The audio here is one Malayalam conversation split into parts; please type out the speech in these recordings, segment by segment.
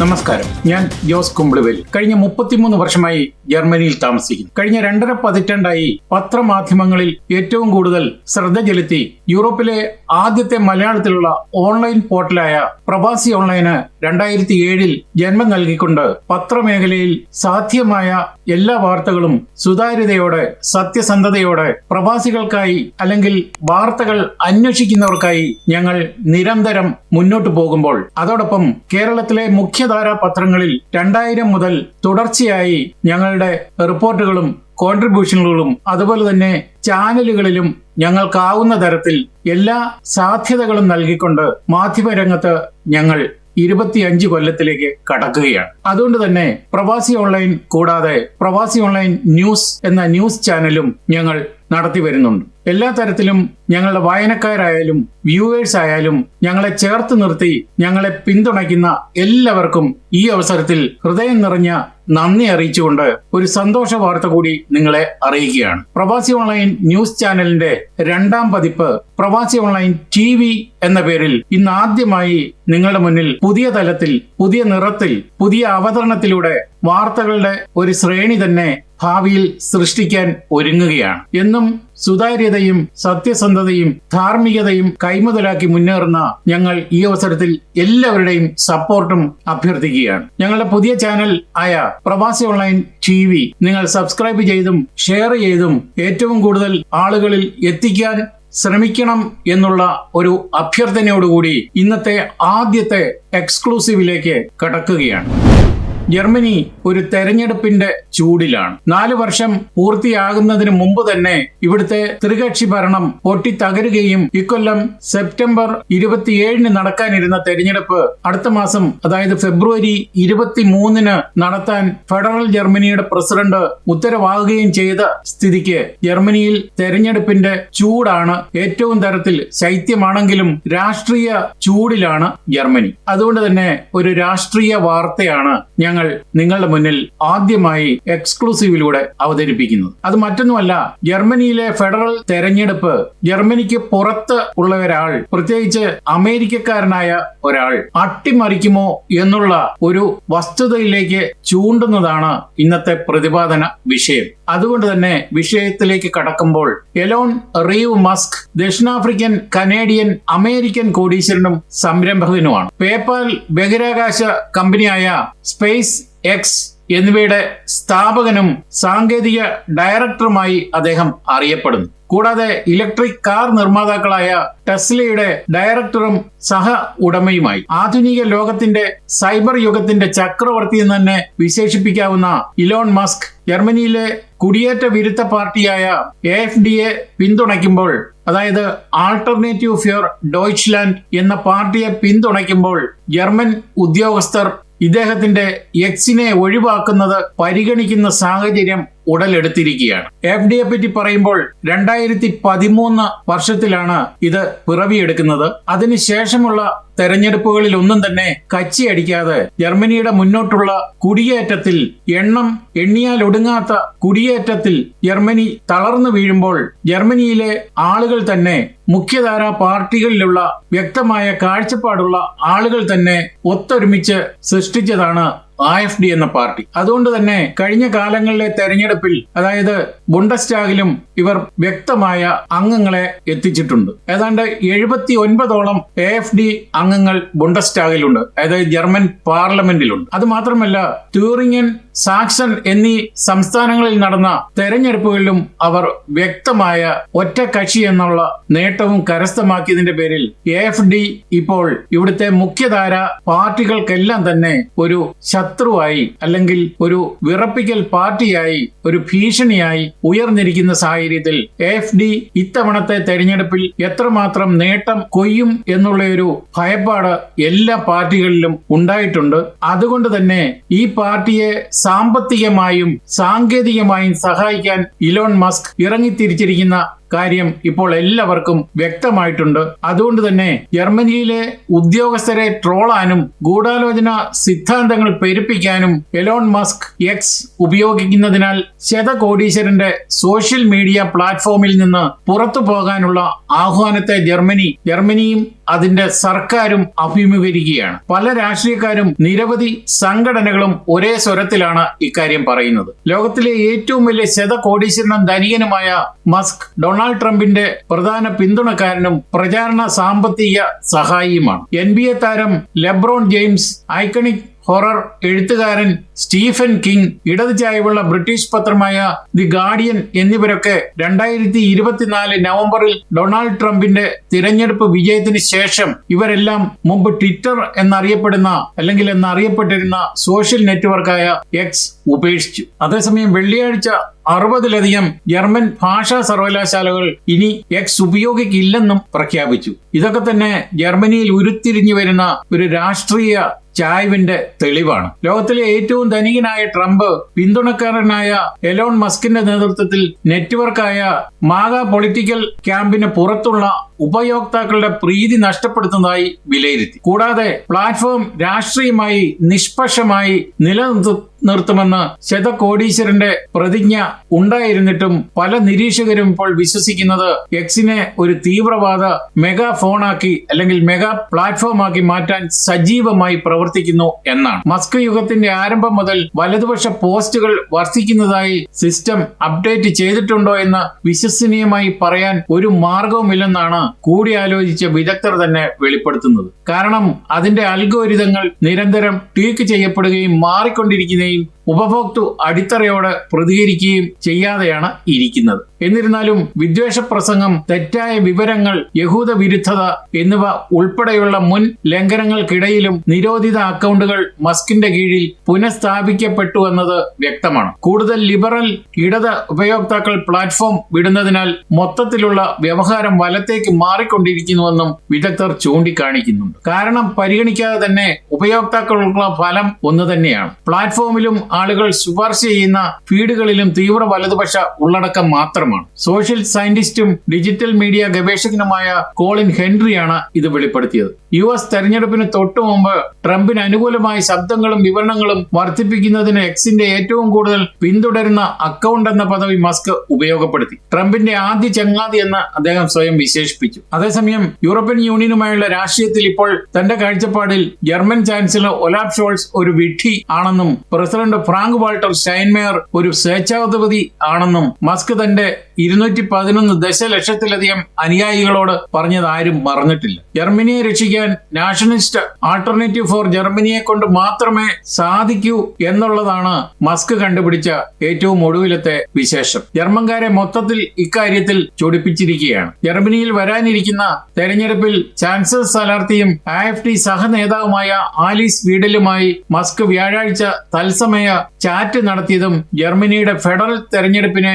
നമസ്കാരം. ഞാൻ ജോസ് കുമ്പിളുവേൽ. കഴിഞ്ഞ മുപ്പത്തിമൂന്ന് വർഷമായി ജർമ്മനിയിൽ താമസിക്കുന്നു. കഴിഞ്ഞ രണ്ടര പതിറ്റാണ്ടായി പത്രമാധ്യമങ്ങളിൽ ഏറ്റവും കൂടുതൽ ശ്രദ്ധ ചെലുത്തി യൂറോപ്പിലെ ആദ്യത്തെ മലയാളത്തിലുള്ള ഓൺലൈൻ പോർട്ടലായ പ്രവാസി ഓൺലൈന് രണ്ടായിരത്തി ഏഴിൽ ജന്മം നൽകിക്കൊണ്ട് പത്രമേഖലയിൽ സാധ്യമായ എല്ലാ വാർത്തകളും സുതാര്യതയോടെ സത്യസന്ധതയോടെ പ്രവാസികൾക്കായി അല്ലെങ്കിൽ വാർത്തകൾ അന്വേഷിക്കുന്നവർക്കായി ഞങ്ങൾ നിരന്തരം മുന്നോട്ടു പോകുമ്പോൾ അതോടൊപ്പം കേരളത്തിലെ മുഖ്യധാരാ പത്രങ്ങളിൽ രണ്ടായിരം മുതൽ തുടർച്ചയായി ഞങ്ങളുടെ റിപ്പോർട്ടുകളും കോൺട്രിബ്യൂഷനുകളും അതുപോലെ തന്നെ ചാനലുകളിലും ഞങ്ങൾക്കാവുന്ന തരത്തിൽ എല്ലാ സാധ്യതകളും നൽകിക്കൊണ്ട് മാധ്യമരംഗത്ത് ഞങ്ങൾ ഇരുപത്തിയഞ്ച് കൊല്ലത്തിലേക്ക് കടക്കുകയാണ്. അതുകൊണ്ട് തന്നെ പ്രവാസി ഓൺലൈൻ കൂടാതെ പ്രവാസി ഓൺലൈൻ ന്യൂസ് എന്ന ന്യൂസ് ചാനലും ഞങ്ങൾ നടത്തി വരുന്നുണ്ട്. എല്ലാ തരത്തിലും ഞങ്ങളുടെ വായനക്കാരായാലും വ്യൂവേഴ്സ് ആയാലും ഞങ്ങളെ ചേർത്ത് നിർത്തി ഞങ്ങളെ പിന്തുണയ്ക്കുന്ന എല്ലാവർക്കും ഈ അവസരത്തിൽ ഹൃദയം നിറഞ്ഞ നന്ദി അറിയിച്ചുകൊണ്ട് ഒരു സന്തോഷ വാർത്ത കൂടി നിങ്ങളെ അറിയിക്കുകയാണ്. പ്രവാസി ഓൺലൈൻ ന്യൂസ് ചാനലിന്റെ രണ്ടാം പതിപ്പ് പ്രവാസി ഓൺലൈൻ ടി വി എന്ന പേരിൽ ഇന്ന് ആദ്യമായി നിങ്ങളുടെ മുന്നിൽ പുതിയ തലത്തിൽ പുതിയ നിറത്തിൽ പുതിയ അവതരണത്തിലൂടെ വാർത്തകളുടെ ഒരു ശ്രേണി തന്നെ ഭാവിയിൽ സൃഷ്ടിക്കാൻ ഒരുങ്ങുകയാണ്. എന്നും സുതാര്യതയും സത്യസന്ധതയും ധാർമ്മികതയും കൈമുതലാക്കി മുന്നേറുന്ന ഞങ്ങൾ ഈ അവസരത്തിൽ എല്ലാവരുടെയും സപ്പോർട്ടും അഭ്യർത്ഥിക്കുകയാണ്. ഞങ്ങളുടെ പുതിയ ചാനൽ ആയ പ്രവാസി ഓൺലൈൻ ടി വി നിങ്ങൾ സബ്സ്ക്രൈബ് ചെയ്തും ഷെയർ ചെയ്തും ഏറ്റവും കൂടുതൽ ആളുകളിൽ എത്തിക്കാൻ ശ്രമിക്കണം എന്നുള്ള ഒരു അഭ്യർത്ഥനയോടുകൂടി ഇന്നത്തെ ആദ്യത്തെ എക്സ്ക്ലൂസീവിലേക്ക് കടക്കുകയാണ്. ജർമ്മനി ഒരു തെരഞ്ഞെടുപ്പിന്റെ ചൂടിലാണ്. നാലു വർഷം പൂർത്തിയാകുന്നതിന് മുമ്പ് തന്നെ ഇവിടുത്തെ ത്രികക്ഷി ഭരണം പൊട്ടിത്തകരുകയും ഇക്കൊല്ലം സെപ്റ്റംബർ ഇരുപത്തിയേഴിന് നടക്കാനിരുന്ന തെരഞ്ഞെടുപ്പ് അടുത്ത മാസം അതായത് ഫെബ്രുവരി ഇരുപത്തിമൂന്നിന് നടത്താൻ ഫെഡറൽ ജർമ്മനിയുടെ പ്രസിഡന്റ് ഉത്തരവാകുകയും ചെയ്ത സ്ഥിതിക്ക് ജർമ്മനിയിൽ തെരഞ്ഞെടുപ്പിന്റെ ചൂടാണ് ഏറ്റവും തരത്തിൽ ശൈത്യമാണെങ്കിലും രാഷ്ട്രീയ ചൂടിലാണ് ജർമ്മനി. അതുകൊണ്ട് തന്നെ ഒരു രാഷ്ട്രീയ വാർത്തയാണ് ഞങ്ങൾ നിങ്ങളുടെ മുന്നിൽ ആദ്യമായി എക്സ്ക്ലൂസീവിലൂടെ അവതരിപ്പിക്കുന്നത് അത് മറ്റൊന്നുമല്ല ജർമ്മനിയിലെ ഫെഡറൽ തെരഞ്ഞെടുപ്പ് ജർമ്മനിക്ക് പുറത്ത് ഉള്ള ഒരാൾ പ്രത്യേകിച്ച് അമേരിക്കക്കാരനായ ഒരാൾ അട്ടിമറിക്കുമോ എന്നുള്ള ഒരു വസ്തുതയിലേക്ക് ചൂണ്ടുന്നതാണ് ഇന്നത്തെ പ്രതിപാദന വിഷയം. അതുകൊണ്ട് തന്നെ വിഷയത്തിലേക്ക് കടക്കുമ്പോൾ എലോൺ റീവ് മസ്ക് ദക്ഷിണാഫ്രിക്കൻ കനേഡിയൻ അമേരിക്കൻ കോടീശ്വരനും സംരംഭകനുമാണ്. പേപ്പാൽ ബഹിരാകാശ കമ്പനിയായ സ്പേസ് എക്സ് എന്നിവയുടെ സ്ഥാപകനും സാങ്കേതിക ഡയറക്ടറുമായി അദ്ദേഹം അറിയപ്പെടുന്നു. കൂടാതെ ഇലക്ട്രിക് കാർ നിർമ്മാതാക്കളായ ടെസ്ലയുടെ ഡയറക്ടറും സഹ ഉടമയുമായി. ആധുനിക ലോകത്തിന്റെ സൈബർ യുഗത്തിന്റെ ചക്രവർത്തി എന്ന് തന്നെ വിശേഷിപ്പിക്കാവുന്ന ഇലോൺ മസ്ക് ജർമ്മനിയിലെ കുടിയേറ്റ വിരുദ്ധ പാർട്ടിയായ എ എഫ് ഡി എ പിന്തുണയ്ക്കുമ്പോൾ അതായത് ആൾട്ടർനേറ്റീവ് ഫ്യൂർ ഡോയ്ച്ച്ലാൻഡ് എന്ന പാർട്ടിയെ പിന്തുണയ്ക്കുമ്പോൾ ജർമ്മൻ ഉദ്യോഗസ്ഥർ ഇദ്ദേഹത്തിന്റെ എക്സിനെ ഒഴിവാക്കുന്നത് പരിഗണിക്കുന്ന സാഹചര്യം ഉടലെടുത്തിരിക്കുകയാണ്. എഫ് ഡിയെ പറ്റി പറയുമ്പോൾ രണ്ടായിരത്തി പതിമൂന്ന് വർഷത്തിലാണ് ഇത് പിറവിയെടുക്കുന്നത്. അതിനുശേഷമുള്ള തെരഞ്ഞെടുപ്പുകളിൽ ഒന്നും തന്നെ കച്ചിയടിക്കാതെ ജർമ്മനിയുടെ മുന്നോട്ടുള്ള കുടിയേറ്റത്തിൽ എണ്ണം എണ്ണിയാൽ ഒടുങ്ങാത്ത കുടിയേറ്റത്തിൽ ജർമ്മനി തളർന്നു വീഴുമ്പോൾ ജർമ്മനിയിലെ ആളുകൾ തന്നെ മുഖ്യധാര പാർട്ടികളിലുള്ള വ്യക്തമായ കാഴ്ചപ്പാടുള്ള ആളുകൾ തന്നെ ഒത്തൊരുമിച്ച് സൃഷ്ടിച്ചതാണ് ആ എഫ് ഡി എന്ന പാർട്ടി. അതുകൊണ്ട് തന്നെ കഴിഞ്ഞ കാലങ്ങളിലെ തെരഞ്ഞെടുപ്പിൽ അതായത് ബുണ്ടസ്റ്റാഗിലും ഇവർ വ്യക്തമായ അംഗങ്ങളെ എത്തിച്ചിട്ടുണ്ട്. ഏതാണ്ട് എഴുപത്തി ഒൻപതോളം എ എഫ് ഡി അംഗങ്ങൾ ബുണ്ടസ്റ്റാഗിലുണ്ട്. അതായത് ജർമ്മൻ പാർലമെന്റിലുണ്ട്. അത് മാത്രമല്ല ട്യൂറിങ്ങൻ സാക്സൺ എന്നീ സംസ്ഥാനങ്ങളിൽ നടന്ന തെരഞ്ഞെടുപ്പുകളിലും അവർ വ്യക്തമായ ഒറ്റ കക്ഷി എന്നുള്ള നേട്ടവും കരസ്ഥമാക്കിയതിന്റെ പേരിൽ എ എഫ് ഡി ഇപ്പോൾ ഇവിടുത്തെ മുഖ്യധാര പാർട്ടികൾക്കെല്ലാം തന്നെ ഒരു ശത്രുവായി അല്ലെങ്കിൽ ഒരു വിറപ്പിക്കൽ പാർട്ടിയായി ഒരു ഭീഷണിയായി ഉയർന്നിരിക്കുന്ന സാഹചര്യത്തിൽ എഫ് ഡി ഇത്തവണത്തെ തെരഞ്ഞെടുപ്പിൽ എത്രമാത്രം നേട്ടം കൊയ്യും എന്നുള്ള ഒരു ഭയപ്പാട് എല്ലാ പാർട്ടികളിലും ഉണ്ടായിട്ടുണ്ട്. അതുകൊണ്ട് തന്നെ ഈ പാർട്ടിയെ സാമ്പത്തികമായും സാങ്കേതികമായും സഹായിക്കാൻ ഇലോൺ മസ്ക് ഇറങ്ങിത്തിരിച്ചിരിക്കുന്ന കാര്യം ഇപ്പോൾ എല്ലാവർക്കും വ്യക്തമായിട്ടുണ്ട്. അതുകൊണ്ട് തന്നെ ജർമ്മനിയിലെ ഉദ്യോഗസ്ഥരെ ട്രോളാനും ഗൂഢാലോചന സിദ്ധാന്തങ്ങൾ പെരുപ്പിക്കാനും എലോൺ മസ്ക് എക്സ് ഉപയോഗിക്കുന്നതിനാൽ ശതകോടീശ്വരന്റെ സോഷ്യൽ മീഡിയ പ്ലാറ്റ്ഫോമിൽ നിന്ന് പുറത്തു പോകാനുള്ള ആഹ്വാനത്തെ ജർമ്മനി ജർമ്മനിയും അതിന്റെ സർക്കാരും അഭിമുഖീകരിക്കുകയാണ്. പല രാഷ്ട്രീയക്കാരും നിരവധി സംഘടനകളും ഒരേ സ്വരത്തിലാണ് ഇക്കാര്യം പറയുന്നത്. ലോകത്തിലെ ഏറ്റവും വലിയ ശതകോടീശ്വരനും ധനികനുമായ മസ്ക് ഡൊണാൾഡ് ട്രംപിന്റെ പ്രധാന പിന്തുണക്കാരനും പ്രചാരണ സാമ്പത്തിക സഹായിയുമാണ്. എൻ താരം ലെബ്രോൺ ജെയിംസ് ഐക്കണിക് ഹൊറർ എഴുത്തുകാരൻ സ്റ്റീഫൻ കിങ് ഇടത് ചായവുള്ള ബ്രിട്ടീഷ് പത്രമായ ദി ഗാർഡിയൻ എന്നിവരൊക്കെ രണ്ടായിരത്തി ഇരുപത്തിനാല് നവംബറിൽ ഡൊണാൾഡ് ട്രംപിന്റെ തിരഞ്ഞെടുപ്പ് വിജയത്തിന് ശേഷം ഇവരെല്ലാം മുമ്പ് ട്വിറ്റർ എന്നറിയപ്പെടുന്ന അല്ലെങ്കിൽ എന്നറിയപ്പെട്ടിരുന്ന സോഷ്യൽ നെറ്റ്വർക്കായ എക്സ് ഉപേക്ഷിച്ചു. അതേസമയം വെള്ളിയാഴ്ച അറുപതിലധികം ജർമ്മൻ ഭാഷാ സർവകലാശാലകൾ ഇനി എക്സ് ഉപയോഗിക്കില്ലെന്നും പ്രഖ്യാപിച്ചു. ഇതൊക്കെ തന്നെ ജർമ്മനിയിൽ ഉരുത്തിരിഞ്ഞു വരുന്ന ഒരു രാഷ്ട്രീയ ചായ്വിന്റെ തെളിവാണ്. ലോകത്തിലെ ഏറ്റവും ധനികനായ ട്രംപ് പിന്തുണക്കാരനായ എലോൺ മസ്കിന്റെ നേതൃത്വത്തിൽ നെറ്റ്വർക്കായ മാഗ പൊളിറ്റിക്കൽ ക്യാമ്പിന് പുറത്തുള്ള ഉപയോക്താക്കളുടെ പ്രീതി നഷ്ടപ്പെടുത്തുന്നതായി വിലയിരുത്തി. കൂടാതെ പ്ലാറ്റ്ഫോം രാഷ്ട്രീയമായി നിഷ്പക്ഷമായി നിലനിർത്ത നിർത്തുമെന്ന് ശതകോടീശ്വരന്റെ പ്രതിജ്ഞ ഉണ്ടായിരുന്നിട്ടും പല നിരീക്ഷകരും ഇപ്പോൾ വിശ്വസിക്കുന്നത് എക്സിനെ ഒരു തീവ്രവാദ മെഗാ ഫോണാക്കി അല്ലെങ്കിൽ മെഗാ പ്ലാറ്റ്ഫോം ആക്കി മാറ്റാൻ സജീവമായി പ്രവർത്തിക്കുന്നു എന്നാണ്. മസ്ക് യുഗത്തിന്റെ ആരംഭം മുതൽ വലതുപക്ഷ പോസ്റ്റുകൾ വർദ്ധിക്കുന്നതായി സിസ്റ്റം അപ്ഡേറ്റ് ചെയ്തിട്ടുണ്ടോ എന്ന് വിശ്വസനീയമായി പറയാൻ ഒരു മാർഗവുമില്ലെന്നാണ് കൂടിയാലോചിച്ച വിദഗ്ധർ തന്നെ വെളിപ്പെടുത്തുന്നത്. കാരണം അതിന്റെ അൽഗോരിതങ്ങൾ നിരന്തരം ട്വീക്ക് ചെയ്യപ്പെടുകയും മാറിക്കൊണ്ടിരിക്കുകയും ഉപഭോക്തൃ അടിത്തറയോട് പ്രതികരിക്കുകയും ചെയ്യാതെയാണ് ഇരിക്കുന്നത്. എന്നിരുന്നാലും വിദ്വേഷ പ്രസംഗം തെറ്റായ വിവരങ്ങൾ യഹൂദ വിരുദ്ധത എന്നിവ ഉൾപ്പെടെയുള്ള മുൻ ലംഘനങ്ങൾക്കിടയിലും നിരോധിത അക്കൗണ്ടുകൾ മസ്കിന്റെ കീഴിൽ പുനഃസ്ഥാപിക്കപ്പെട്ടു എന്നത് വ്യക്തമാണ്. കൂടുതൽ ലിബറൽ ഇടത് ഉപയോക്താക്കൾ പ്ലാറ്റ്ഫോം വിടുന്നതിനാൽ മൊത്തത്തിലുള്ള വ്യവഹാരം വലത്തേക്ക് മാറിക്കൊണ്ടിരിക്കുന്നുവെന്നും വിദഗ്ധർ ചൂണ്ടിക്കാണിക്കുന്നുണ്ട്. കാരണം പരിഗണിക്കാതെ തന്നെ ഉപയോക്താക്കൾക്കുള്ള ഫലം ഒന്ന് തന്നെയാണ്. പ്ലാറ്റ്ഫോമിലും ആളുകൾ ശുപാർശ ചെയ്യുന്ന ഫീഡുകളിലും തീവ്ര വലതുപക്ഷ ഉള്ളടക്കം മാത്രമാണ് സോഷ്യൽ സയന്റിസ്റ്റും ഡിജിറ്റൽ മീഡിയ ഗവേഷകനുമായ കോളിൻ ഹെൻറിയാണ് ഇത് വെളിപ്പെടുത്തിയത്. യു എസ് തെരഞ്ഞെടുപ്പിന് തൊട്ടു മുമ്പ് ട്രംപിന് അനുകൂലമായി ശബ്ദങ്ങളും വിവരണങ്ങളും വർദ്ധിപ്പിക്കുന്നതിന് എക്സിന്റെ ഏറ്റവും കൂടുതൽ പിന്തുടരുന്ന അക്കൗണ്ട് എന്ന പദവി മസ്ക് ഉപയോഗപ്പെടുത്തി. ട്രംപിന്റെ ആദ്യ ചങ്ങാതി എന്ന് അദ്ദേഹം സ്വയം വിശേഷിപ്പിച്ചു. അതേസമയം യൂറോപ്യൻ യൂണിയനുമായുള്ള രാഷ്ട്രീയത്തിൽ ഇപ്പോൾ തന്റെ കാഴ്ചപ്പാടിൽ ജർമ്മൻ ചാൻസലർ ഒലാബ് ഷോൾസ് ഒരു വിഡ്ഢി ആണെന്നും പ്രസിഡന്റ് ഫ്രാങ്ക് വാൾട്ടർ ഷൈൻമേയർ ഒരു സ്വേച്ഛാധിപതി ആണെന്നും മസ്ക് തന്റെ it. ഇരുന്നൂറ്റി പതിനൊന്ന് ദശലക്ഷത്തിലധികം അനുയായികളോട് പറഞ്ഞത് ആരും മറന്നിട്ടില്ല. ജർമ്മനിയെ രക്ഷിക്കാൻ നാഷണലിസ്റ്റ് ആൾട്ടർനേറ്റീവ് ഫോർ ജർമ്മനിയെ കൊണ്ട് മാത്രമേ സാധിക്കൂ എന്നുള്ളതാണ് മസ്ക് കണ്ടുപിടിച്ച ഏറ്റവും ഒടുവിലത്തെ വിശേഷം. ജർമ്മൻകാരെ മൊത്തത്തിൽ ഇക്കാര്യത്തിൽ ചൊടിപ്പിച്ചിരിക്കുകയാണ്. ജർമ്മനിയിൽ വരാനിരിക്കുന്ന തെരഞ്ഞെടുപ്പിൽ ചാൻസലർ സ്ഥാനാർത്ഥിയും ഐ എഫ് ടി സഹനേതാവുമായ ആലീസ് വീഡലുമായി മസ്ക് വ്യാഴാഴ്ച തത്സമയ ചാറ്റ് നടത്തിയതും ജർമ്മനിയുടെ ഫെഡറൽ തെരഞ്ഞെടുപ്പിനെ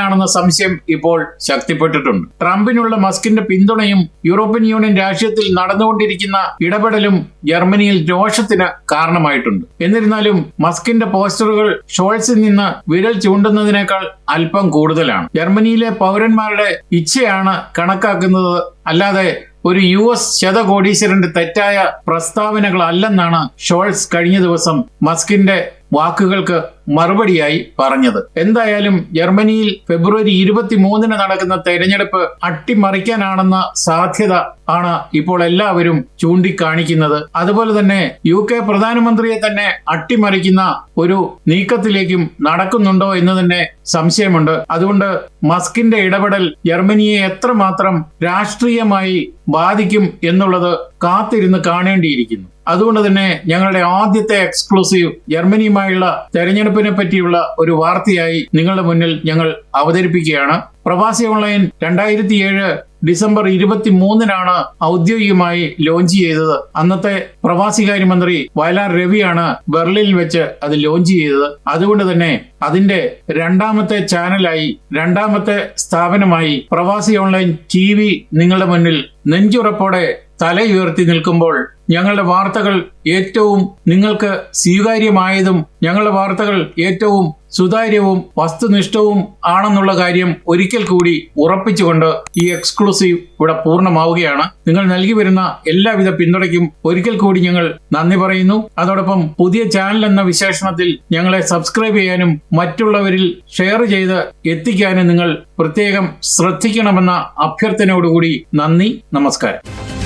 അട്ടിമറിക്കാനാണെന്ന സംശയം ഇപ്പോൾ ശക്തിപ്പെട്ടിട്ടുണ്ട്. ട്രംപിനുള്ള മസ്കിന്റെ പിന്തുണയും യൂറോപ്യൻ യൂണിയൻ രാഷ്ട്രീയത്തിൽ നടന്നുകൊണ്ടിരിക്കുന്ന ഇടപെടലും ജർമ്മനിയിൽ രോഷത്തിന് കാരണമായിട്ടുണ്ട്. എന്നിരുന്നാലും മസ്കിന്റെ പോസ്റ്ററുകൾ ഷോൾസിൽ നിന്ന് വിരൽ ചൂണ്ടുന്നതിനേക്കാൾ അല്പം കൂടുതലാണ്. ജർമ്മനിയിലെ പൗരന്മാരുടെ ഇച്ഛയാണ് കണക്കാക്കുന്നത്. അല്ലാതെ ഒരു യു എസ് ശതകോടീശ്വരന്റെ തെറ്റായ പ്രസ്താവനകളല്ലെന്നാണ് ഷോൾസ് കഴിഞ്ഞ ദിവസം മസ്കിന്റെ വാക്കുകൾക്ക് മറുപടിയായി പറഞ്ഞത്. എന്തായാലും ജർമ്മനിയിൽ ഫെബ്രുവരി ഇരുപത്തി മൂന്നിന് നടക്കുന്ന തെരഞ്ഞെടുപ്പ് അട്ടിമറിക്കാനാണെന്ന സാധ്യത ആണ് ഇപ്പോൾ എല്ലാവരും ചൂണ്ടിക്കാണിക്കുന്നത്. അതുപോലെ തന്നെ യു കെ പ്രധാനമന്ത്രിയെ തന്നെ അട്ടിമറിക്കുന്ന ഒരു നീക്കത്തിലേക്കും നടക്കുന്നുണ്ടോ എന്ന് തന്നെ സംശയമുണ്ട്. അതുകൊണ്ട് മസ്കിന്റെ ഇടപെടൽ ജർമ്മനിയെ എത്രമാത്രം രാഷ്ട്രീയമായി ബാധിക്കും എന്നുള്ളത് കാത്തിരുന്ന് കാണേണ്ടിയിരിക്കുന്നു. അതുകൊണ്ട് തന്നെ ഞങ്ങളുടെ ആദ്യത്തെ എക്സ്ക്ലൂസീവ് ജർമ്മനിയുമായുള്ള തെരഞ്ഞെടുപ്പിനെ പറ്റിയുള്ള ഒരു വാർത്തയായി നിങ്ങളുടെ മുന്നിൽ ഞങ്ങൾ അവതരിപ്പിക്കുകയാണ്. പ്രവാസി ഓൺലൈൻ രണ്ടായിരത്തി ഏഴ് ഡിസംബർ ഇരുപത്തി മൂന്നിനാണ് ഔദ്യോഗികമായി ലോഞ്ച് ചെയ്തത്. അന്നത്തെ പ്രവാസികാര്യമന്ത്രി വയലാർ രവിയാണ് ബെർലിനിൽ വെച്ച് അത് ലോഞ്ച് ചെയ്തത്. അതുകൊണ്ട് തന്നെ അതിന്റെ രണ്ടാമത്തെ ചാനലായി രണ്ടാമത്തെ സ്ഥാപനമായി പ്രവാസി ഓൺലൈൻ ടി നിങ്ങളുടെ മുന്നിൽ നെഞ്ചുറപ്പോടെ തലയുയർത്തി നിൽക്കുമ്പോൾ ഞങ്ങളുടെ വാർത്തകൾ ഏറ്റവും നിങ്ങൾക്ക് സ്വീകാര്യമായതും ഞങ്ങളുടെ വാർത്തകൾ ഏറ്റവും സുതാര്യവും വസ്തുനിഷ്ഠവും ആണെന്നുള്ള കാര്യം ഒരിക്കൽ കൂടി ഉറപ്പിച്ചുകൊണ്ട് ഈ എക്സ്ക്ലൂസീവ് ഇവിടെ പൂർണമാവുകയാണ്. നിങ്ങൾ നൽകി വരുന്ന എല്ലാവിധ പിന്തുണയ്ക്കും ഒരിക്കൽ കൂടി ഞങ്ങൾ നന്ദി പറയുന്നു. അതോടൊപ്പം പുതിയ ചാനൽ എന്ന വിശേഷണത്തിൽ ഞങ്ങളെ സബ്സ്ക്രൈബ് ചെയ്യാനും മറ്റുള്ളവരിൽ ഷെയർ ചെയ്ത് എത്തിക്കാനും നിങ്ങൾ പ്രത്യേകം ശ്രദ്ധിക്കണമെന്ന അഭ്യർത്ഥനയോടുകൂടി നന്ദി നമസ്കാരം.